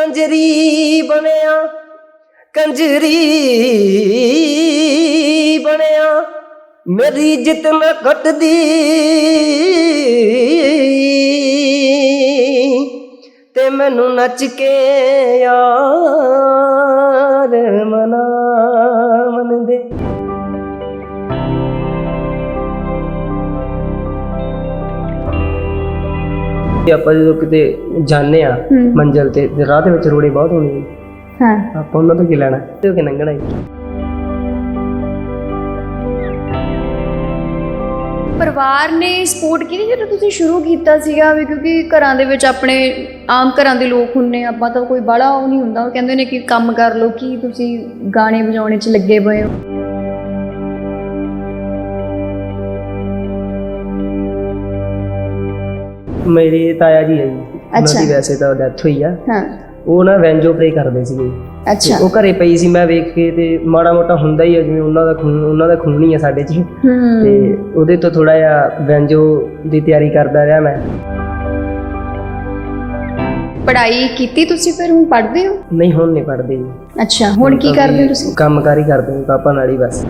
ਕੰਜਰੀ ਬਣਿਆ ਕੰਜਰੀ ਬਣਿਆ। ਮੇਰੀ ਜਿੱਤ ਨਾ ਘਟਦੀ। ਤੇ ਮੈਨੂੰ ਨੱਚ ਕੇ ਯਾਰ ਮਨਾ। ਤੇ ਆਪਾਂ ਜਦੋਂ ਕਿਤੇ ਜਾਂਦੇ ਆ ਹੂੰ। ਮੰਜ਼ਲ ਤੇ ਤੇ ਰਾਹ ਦੇ ਵਿੱਚ ਰੋੜੇ ਬਹੁਤ ਹੋਣੇ ਨੇ। ਹਾਂ। ਆਪਾਂ ਉਹਨਾਂ ਤੋਂ ਕੀ ਲੈਣਾ? ਤੇ ਉਹ ਕਿ ਲੰਘਣਾ ਹੀ ਪਰਿਵਾਰ ਨੇ ਸਪੋਰਟ ਕੀਤੀ ਜਦੋਂ ਤੁਸੀਂ ਸ਼ੁਰੂ ਕੀਤਾ ਸੀਗਾ ਵੀ ਕਿਉਂਕਿ ਘਰਾਂ ਦੇ ਵਿੱਚ ਆਪਣੇ ਆਮ ਘਰਾਂ ਦੇ ਲੋਕ ਹੁੰਨੇ ਆਪਾਂ ਤਾਂ ਕੋਈ ਬੜਾ ਉਹ ਨਹੀਂ ਹੁੰਦਾ। ਉਹ ਕਹਿੰਦੇ ਨੇ ਕਿ ਕੰਮ ਕਰ ਲਓ ਕੀ ਤੁਸੀਂ ਗਾਣੇ ਵਜਾਉਣੇ 'ਚ ਲੱਗੇ ਪਏ ਹੋ? ਮੇਰੇ ਤਾਇਆ ਜੀ ਹੈ ਜੀ। ਉਹਨਾਂ ਅੱਛਾ। ਦੀ ਵੈਸੇ ਤਾਂ ਡੈਥ ਹੋਈ ਆ। ਹਾਂ। ਉਹ ਨਾ ਵੈਂਜੋ ਪਲੇ ਕਰਦੇ ਸੀਗੇ। ਤੇ ਅੱਛਾ ਉਹ ਘਰੇ ਪਈ ਸੀ ਮੈਂ ਵੇਖ ਕੇ ਤੇ ਮਾੜਾ ਮੋਟਾ ਹੁੰਦਾ ਹੀ ਆ ਜਿਵੇਂ ਉਹਨਾਂ ਦਾ ਖੂਨ ਉਹਨਾਂ ਦਾ ਖੂਨ ਹੀ ਆ ਸਾਡੇ 'ਚ। ਤੇ ਹੂੰ ਉਹਦੇ ਤੋਂ ਥੋੜਾ ਜਿਹਾ ਵੈਂਜੋ ਦੀ ਤਿਆਰੀ ਕਰਦਾ ਰਿਹਾ ਮੈਂ। ਪੜ੍ਹਾਈ ਕੀਤੀ ਤੁਸੀਂ ਫਿਰ ਹੁਣ ਪੜ੍ਹਦੇ ਹੋ? ਨਹੀਂ ਹੁਣ ਨਹੀਂ ਪੜਦੇ ਜੀ। ਅੱਛਾ ਹੁਣ ਕੀ ਕਰਦੇ ਹੋ ਤੁਸੀਂ? ਕੰਮਕਾਰ ਹੀ ਕਰਦੇ ਹਾਂ ਪਾਪਾ ਨਾਲ ਹੀ ਬਸ।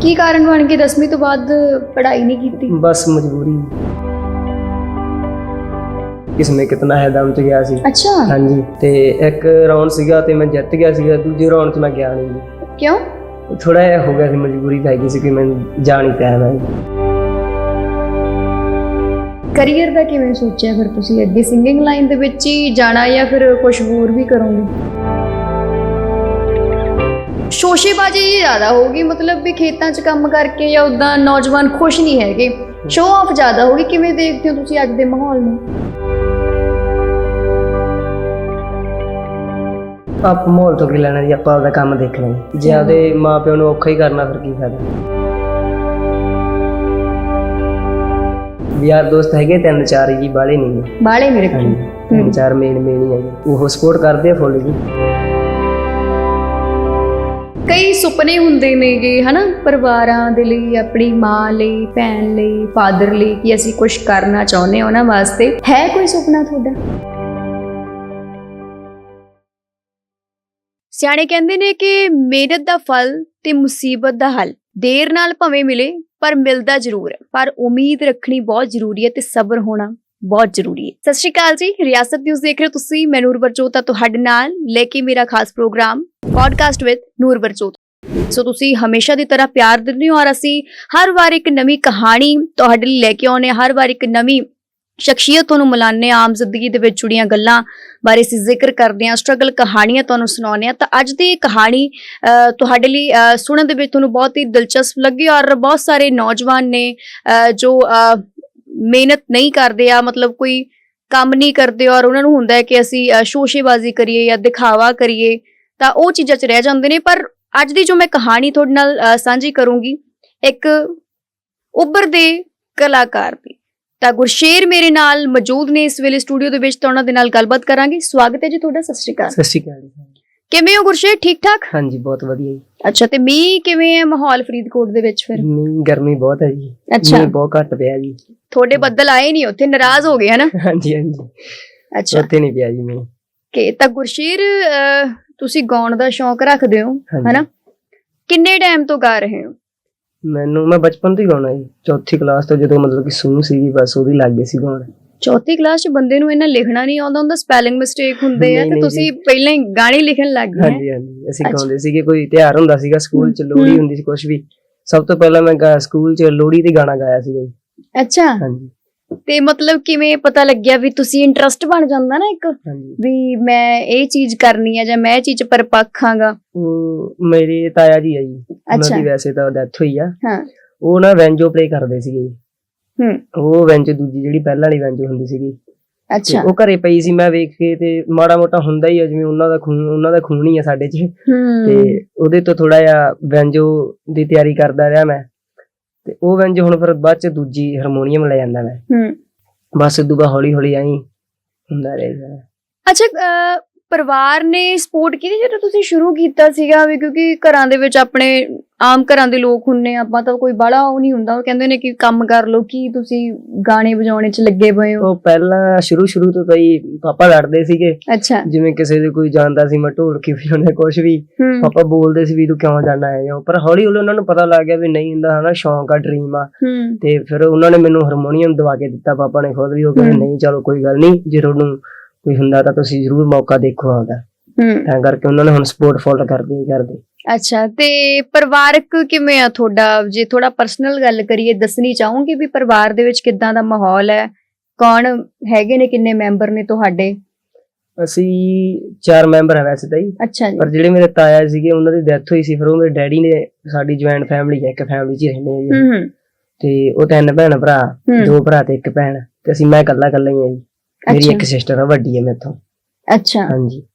ਕੀ ਕਾਰਨ ਬਣ ਕੇ 10ਵੀਂ ਤੋਂ ਬਾਅਦ ਪੜ੍ਹਾਈ ਨਹੀਂ ਕੀਤੀ? ਬਸ ਮਜਬੂਰੀ। ਕਿਸਮੇ ਕਿਤਨਾ ਹੈ ਦਮ ਚ ਗਿਆ ਸੀ। ਅੱਛਾ। ਹਾਂਜੀ ਤੇ ਇੱਕ ਰਾਉਂਡ ਸੀਗਾ ਤੇ ਮੈਂ ਜਿੱਤ ਗਿਆ ਸੀਗਾ ਦੂਜੇ ਰਾਉਂਡ 'ਚ ਮੈਂ ਗਿਆ ਨਹੀਂ ਕਿਉਂ? ਥੋੜਾ ਜਿਹਾ ਹੋ ਗਿਆ ਸੀ ਮਜਬੂਰੀ ਪੈ ਗਈ ਸੀ ਕਿ ਮੈਨੂੰ ਜਾ ਨਹੀਂ ਪਿਆ ਮੈਂ ਕਰੀਅਰ ਦਾ ਕਿਵੇਂ ਸੋਚਿਆ ਫਿਰ ਤੁਸੀਂ? ਅੱਗੇ ਸਿੰਗਿੰਗ ਲਾਈਨ ਦੇ ਵਿੱਚ ਹੀ ਜਾਣਾ ਜਾਂ ਫਿਰ ਕੁਝ ਹੋਰ ਵੀ ਕਰੋਗੇ? ਸ਼ੋਸ਼ੇਬਾਜ਼ੀ ਜੀ ਜ਼ਿਆਦਾ ਹੋਗੀ ਮਤਲਬ ਵੀ ਖੇਤਾਂ 'ਚ ਕੰਮ ਕਰਕੇ ਜਾਂ ਉਦਾਂ ਨੌਜਵਾਨ ਖੁਸ਼ ਨਹੀਂ ਹੈਗੇ। ਸ਼ੋਅ ਆਫ ਜ਼ਿਆਦਾ ਹੋਗੀ ਕਿਵੇਂ ਦੇਖਦੇ ਹੋ ਤੁਸੀਂ ਅੱਜ ਦੇ ਮਾਹੌਲ ਨੂੰ? ਆਪ ਮਾਹੌਲ ਤੋਂ ਕੀ ਲੈਣਾ ਜੀ ਆਪਾਂ ਆਪਦਾ ਕੰਮ ਦੇਖਣਾ ਜੀ ਜੇ ਆਪਦੇ ਮਾਪਿਆਂ ਨੂੰ ਔਖਾ ਹੀ ਕਰਨਾ ਫਿਰ ਕੀ ਫਾਇਦਾ? ਯਾਰ ਦੋਸਤ ਹੈਗੇ ਤਿੰਨ ਚਾਰ ਜੀ ਬਾਲੇ ਨਹੀਂ। ਬਾਲੇ ਮੇਰੇ ਹਾਂਜੀ ਤਿੰਨ ਚਾਰ ਮੇਨ ਮੇਨ ਹੀ ਜੀ। ਉਹ ਸਪੋਰਟ ਕਰਦੇ ਆ ਫੁੱਲ ਜੀ। ਕਈ ਸੁਪਨੇ ਹੁੰਦੇ ਨੇਗੇ ਹਨਾ? ਪਰਿਵਾਰਾਂ ਦੇ ਲਈ ਆਪਣੀ ਮਾਂ ਲਈ ਭੈਣ ਲਈ ਫਾਦਰ ਲਈ ਕਿ ਅਸੀਂ ਕੁਝ ਕਰਨਾ ਚਾਹੁੰਦੇ ਹਾਂ ਉਹਨਾਂ ਵਾਸਤੇ। ਹੈ ਕੋਈ ਸੁਪਨਾ ਤੁਹਾਡਾ? ਸਿਆਣੇ ਕਹਿੰਦੇ ਨੇ ਕਿ ਮਿਹਨਤ ਦਾ ਫਲ ਤੇ ਮੁਸੀਬਤ ਦਾ ਹੱਲ। ਦੇਰ ਨਾਲ ਭਵੇਂ ਮਿਲੇ, ਪਰ ਮਿਲਦਾ ਜ਼ਰੂਰ। ਹੈ ਪਰ ਉਮੀਦ ਰੱਖਣੀ ਬਹੁਤ ਜ਼ਰੂਰੀ ਹੈ ਤੇ ਸਬਰ ਹੋਣਾ ਬਹੁਤ ਜ਼ਰੂਰੀ ਹੈ। ਸਤਿ ਸ਼੍ਰੀ ਅਕਾਲ ਜੀ, ਰਿਆਸਤ ਨਿਊਜ਼ ਦੇਖ ਰਹੇ ਹੋ ਤੁਸੀਂ। ਮੈਂ ਨੂਰ ਬਰਜੋਤ ਤੁਹਾਡੇ ਨਾਲ, ਲੈ ਕੇ ਮੇਰਾ ਖਾਸ program podcast with Noor Barjot so ਤੁਸੀਂ ਹਮੇਸ਼ਾ ਦੀ ਤਰ੍ਹਾਂ ਪਿਆਰ ਦਿੰਦੇ ਹੋ ਔਰ ਅਸੀਂ ਹਰ ਵਾਰ ਇੱਕ ਨਵੀਂ ਕਹਾਣੀ ਤੁਹਾਡੇ ਲਈ ਲੈ ਕੇ ਆਉਂਦੇ ਹਾਂ। ਹਰ ਵਾਰ ਇੱਕ ਨਵੀਂ ਸ਼ਖਸੀਅਤ ਤੁਹਾਨੂੰ ਮਿਲਾਉਂਦੇ ਹਾਂ ਆਮ ਜ਼ਿੰਦਗੀ ਦੇ ਵਿੱਚ ਜੁੜੀਆਂ ਗੱਲਾਂ ਬਾਰੇ ਅਸੀਂ ਜ਼ਿਕਰ ਕਰਦੇ ਹਾਂ ਸਟਰਗਲ ਕਹਾਣੀਆਂ ਤੁਹਾਨੂੰ ਸੁਣਾਉਂਦੇ ਹਾਂ। ਤਾਂ ਅੱਜ ਦੀ ਇਹ ਕਹਾਣੀ ਅਹ, ਤੁਹਾਡੇ ਲਈ ਸੁਣਨ ਦੇ ਵਿੱਚ ਤੁਹਾਨੂੰ ਬਹੁਤ ਹੀ ਦਿਲਚਸਪ ਲੱਗੀ ਔਰ ਬਹੁਤ ਸਾਰੇ ਨੌਜਵਾਨ ਨੇ ਅਹ, ਜੋ ਮਿਹਨਤ ਨਹੀਂ ਕਰਦੇ ਆ ਮਤਲਬ ਕੋਈ ਕੰਮ ਨਹੀਂ ਕਰਦੇ ਔਰ ਉਹਨਾਂ ਨੂੰ ਹੁੰਦਾ ਹੈ ਕਿ ਅਸੀਂ ਸ਼ੋਸ਼ੇਬਾਜ਼ੀ ਕਰੀਏ ਜਾਂ ਦਿਖਾਵਾ ਕਰੀਏ ਤਾਂ ਉਹ ਚੀਜ਼ਾਂ 'ਚ ਰਹਿ ਜਾਂਦੇ ਨੇ। ਪਰ ਅੱਜ ਦੀ ਜੋ ਮੈਂ ਕਹਾਣੀ ਤੁਹਾਡੇ ਨਾਲ ਸਾਂਝੀ ਕਰੂੰਗੀ ਇੱਕ ਉੱਭਰਦੇ ਕਲਾਕਾਰ ਦੀ। ਤਾਂ ਗੁਰਸ਼ੇਰ ਮੇਰੇ ਨਾਲ ਮੌਜੂਦ ਨੇ ਇਸ ਵੇਲੇ ਸਟੂਡੀਓ ਦੇ ਵਿੱਚ ਤਾਂ ਉਹਨਾਂ ਦੇ ਨਾਲ ਗੱਲਬਾਤ ਕਰਾਂਗੇ। ਸਵਾਗਤ ਹੈ ਜੀ ਤੁਹਾਡਾ ਸਤਿ ਸ਼੍ਰੀ ਅਕਾਲ। ਸਤਿ ਸ਼੍ਰੀ ਅਕਾਲ ਜੀ। ਕਿਵੇਂ ਹੋ ਗੁਰਸ਼ੇਰ ਠੀਕ ਠਾਕ? ਹਾਂਜੀ ਬਹੁਤ ਵਧੀਆ ਜੀ। ਅੱਛਾ ਤੇ ਮੀਂਹ ਕਿਵੇਂ ਹੈ ਮਾਹੌਲ ਫਰੀਦਕੋਟ ਦੇ ਵਿੱਚ ਫਿਰ? ਨਹੀਂ ਗਰਮੀ ਬਹੁਤ ਹੈ ਜੀ। ਅੱਛਾ। ਮੀਂਹ ਬਹੁਤ ਘੱਟ ਪਿਆ ਜੀ। ਤੁਹਾਡੇ ਬੱਦਲ ਆਏ ਨਹੀਂ ਉੱਥੇ ਨਾਰਾਜ਼ ਹੋ ਗਏ ਹਨਾ ਹਾਂਜੀ ਹਾਂਜੀ। ਅੱਛਾ। ਉੱਥੇ ਨਹੀਂ ਪਿਆ ਜੀ ਮੀਂਹ। ਕਿ ਤਾਂ ਗੁਰਸ਼ੇਰ ਤੁਸੀਂ ਗਾਉਣ ਦਾ ਸ਼ੌਂਕ ਰੱਖਦੇ ਹੋ। ਹਨਾ ਕਿੰਨੇ ਟਾਈਮ ਤੋਂ ਗਾ ਰਹੇ ਹੋ? ਮੈਨੂੰ ਮੈਂ ਬਚਪਨ ਤੋਂ ਹੀ ਗਾਉਣਾ ਜੀ। ਚੌਥੀ ਕਲਾਸ ਤੋਂ ਜਦੋਂ ਮਤਲਬ ਕਿ ਸੂਹ ਸੀਗੀ ਬਸ ਉਹਦੀ ਲੱਗ ਗਈ ਸੀ ਗਾਉਣ। ਚੌਥੀ ਕਲਾਸ 'ਚ ਬੰਦੇ ਨੂੰ ਇਹਨਾਂ ਲਿਖਣਾ ਨਹੀਂ ਆਉਂਦਾ ਹੁੰਦਾ ਸਪੈਲਿੰਗ ਮਿਸਟੇਕ ਹੁੰਦੇ ਆ ਤੇ ਤੁਸੀਂ ਪਹਿਲਾਂ ਹੀ ਗਾਣੇ ਲਿਖਣ ਲੱਗ ਗਏ? ਹਾਂਜੀ ਹਾਂਜੀ। ਅਸੀਂ। ਗਾਉਂਦੇ ਸੀਗੇ ਕੋਈ ਤਿਉਹਾਰ ਹੁੰਦਾ ਸੀਗਾ ਸਕੂਲ ਚ ਲੋਹੜੀ। ਹੁੰਦੀ ਸੀ ਕੁਝ ਵੀ। ਸਭ ਤੋਂ ਪਹਿਲਾਂ ਮੈਂ ਸਕੂਲ ਚ ਲੋਹੜੀ ਤੇ ਗਾਣਾ ਗਾਇਆ ਸੀਗਾ ਜੀ। ਅੱਛਾ। ਹਾਂਜੀ। ਤੇ ਮਤਲਬ ਕਿਵੇਂ ਪਤਾ ਲੱਗਿਆ ਵੀ ਤੁਸੀਂ ਇੰਟਰਸਟ ਬਣ ਜਾਂਦਾ ਨਾ ਇੱਕ? ਹਾਂਜੀ। ਵੀ ਮੈਂ ਇਹ ਚੀਜ਼ ਕਰਨੀ ਹੈ ਜਾਂ ਮੈਂ ਇਹ ਚੀਜ਼ ਪਰਪੱਖ ਹਾਂਗਾ ਉਹ ਮੇਰੇ ਤਾਇਆ ਜੀ ਆ ਜੀ। ਉਹਨਾਂ ਅੱਛਾ। ਦੀ ਵੈਸੇ ਤਾਂ ਡੈਥ ਹੋਈ ਆ। ਹਾਂ। ਉਹ ਨਾ ਵੈਂਜੋ ਪਲੇ ਕਰਦੇ ਸੀਗੇ ਜੀ। ਹੂੰ। ਉਹ ਵੈਂਜੋ ਦੂਜੀ ਜਿਹੜੀ ਪਹਿਲਾਂ ਵਾਲੀ ਵੈਂਜੋ ਹੁੰਦੀ ਸੀਗੀ। ਤੇ ਅੱਛਾ ਉਹ ਘਰੇ ਪਈ ਸੀ ਮੈਂ ਵੇਖ ਕੇ ਤੇ ਮਾੜਾ ਮੋਟਾ ਹੁੰਦਾ ਹੀ ਆ ਜਿਵੇਂ ਉਹਨਾਂ ਦਾ ਖੂਨ ਉਹਨਾਂ ਦਾ ਖੂਨ ਹੀ ਆ ਸਾਡੇ 'ਚ। ਹੂੰ। ਤੇ ਉਹਦੇ ਤੋਂ ਥੋੜਾ ਜਿਹਾ ਵੈਂਜੋ ਦੀ ਤਿਆਰੀ ਕਰਦਾ ਰਿਹਾ ਮੈਂ। ਤੇ ਉਹ ਵੈਂਜੋ ਹੁਣ ਫਿਰ ਬਾਅਦ ਚ ਦੂਜੀ ਹਾਰਮੋਨੀਅਮ ਲੈ ਜਾਂਦਾ ਮੈਂ। ਹੂੰ। ਬਸ ਬਾਅਦ ਹੌਲੀ ਹੌਲੀ ਆਈ ਹੁੰਦਾ ਰਹੇਗਾ। ਅੱਛਾ ਅਹ, ਪਰਿਵਾਰ ਨੇ ਸਪੋਰਟ ਕੀਤੀ ਜਦੋਂ ਤੁਸੀਂ ਸ਼ੁਰੂ ਕੀਤਾ ਸੀਗਾ ਵੀ ਕਿਉਂਕਿ ਘਰਾਂ ਦੇ ਵਿੱਚ ਆਪਣੇ ਆਮ ਘਰਾਂ ਦੇ ਲੋਕ ਹੁੰਨੇ ਆਪਾਂ ਤਾਂ ਕੋਈ ਬਾਹਲਾ ਉਹ ਨਹੀਂ ਹੁੰਦਾ। ਉਹ ਕਹਿੰਦੇ ਨੇ ਕਿ ਕੰਮ ਕਰ ਲਓ ਕੀ ਤੁਸੀਂ ਗਾਣੇ ਵਜਾਉਣੇ 'ਚ ਲੱਗੇ ਪਏ ਹੋ? ਉਹ ਪਹਿਲਾਂ ਸ਼ੁਰੂ ਸ਼ੁਰੂ ਤੋਂ ਤਾਂ ਹੀ ਪਾਪਾ ਲੜਦੇ ਸੀਗੇ। ਅੱਛਾ। ਜਿਵੇਂ ਕਿਸੇ ਦੇ ਕੋਈ ਜਾਂਦਾ ਸੀ ਮੈਂ ਢੋਲਕੀ ਵਜਾਉਣੇ ਕੁਝ ਵੀ ਪਾਪਾ ਬੋਲਦੇ ਸੀ ਵੀ ਤੂੰ ਕਿਉਂ ਜਾਣਾ ਹੈ ਪਰ ਹੌਲੀ ਹੌਲੀ ਉਹਨਾਂ ਨੂੰ ਪਤਾ ਲੱਗ ਗਿਆ ਵੀ ਨਹੀਂ ਹੁੰਦਾ ਹਨਾ ਸ਼ੌਂਕ ਆ ਡ੍ਰੀਮ ਆ। ਤੇ ਫਿਰ ਉਹਨਾਂ ਨੇ ਮੈਨੂੰ ਹਾਰਮੋਨੀਅਮ ਦਵਾ ਕੇ ਦਿੱਤਾ ਪਾਪਾ ਨੇ ਖੁਦ ਵੀ। ਉਹ ਕਹਿੰਦੇ। ਨਹੀਂ ਚਲੋ ਕੋਈ ਗੱਲ ਨਹੀਂ ਜੇ ਤੁਹਾਨੂੰ ਕੋਈ ਹੁੰਦਾ ਤਾਂ ਤੁਸੀਂ ਜ਼ਰੂਰ ਮੌਕਾ ਦੇਖੋ ਆਉਂਦਾ ਹੂੰ। ਤਾਂ ਕਰਕੇ ਉਹਨਾਂ ਨੇ ਹੁਣ ਸਪੋਰਟ ਫੁੱਲ ਕਰਦੇ ਹੀ ਕਰਦੇ। ਅੱਛਾ ਤੇ ਪਰਿਵਾਰਕ ਕਿਵੇਂ ਆ ਤੁਹਾਡਾ? ਜੇ ਥੋੜਾ ਪਰਸਨਲ ਗੱਲ ਕਰੀਏ ਦੱਸਣੀ ਚਾਹੂੰਗੀ ਵੀ ਪਰਿਵਾਰ ਦੇ ਵਿੱਚ ਕਿੱਦਾਂ ਦਾ ਮਾਹੌਲ ਹੈ? ਕੌਣ ਹੈਗੇ ਨੇ ਕਿੰਨੇ ਮੈਂਬਰ ਨੇ ਤੁਹਾਡੇ? ਅਸੀਂ ਚਾਰ ਮੈਂਬਰ ਹੈ ਵੈਸੇ ਤਾਂ ਹੀ ਅੱਛਾ ਜੀ। ਪਰ ਜਿਹੜੇ ਮੇਰੇ ਤਾਇਆ ਸੀਗੇ ਉਹਨਾਂ ਦੀ ਡੈਥ ਹੋਈ ਸੀ ਫਿਰ ਉਹ ਮੇਰੇ ਡੈਡੀ ਨੇ ਸਾਡੀ ਜੁਆਇੰਟ ਫੈਮਿਲੀ ਹੈ ਇੱਕ ਫੈਮਿਲੀ 'ਚ ਹੀ ਰਹਿੰਦੇ ਹਾਂ ਜੀ। ਹੂੰ ਤੇ ਉਹ ਤਿੰਨ ਭੈਣ ਭਰਾ। ਦੋ ਭਰਾ ਤੇ ਇੱਕ ਭੈਣ। ਤੇ ਅਸੀਂ ਮੈਂ ਇਕੱਲਾ ਇਕੱਲਾ ਹੀ ਹਾਂ ਜੀ। ਮੇਰੀ ਇੱਕ ਸਿਸਟਰ ਆ ਵੱਡੀ ਹੈ ਮੇਥੋਂ। ਅੱਛਾ। ਹਾਂਜੀ।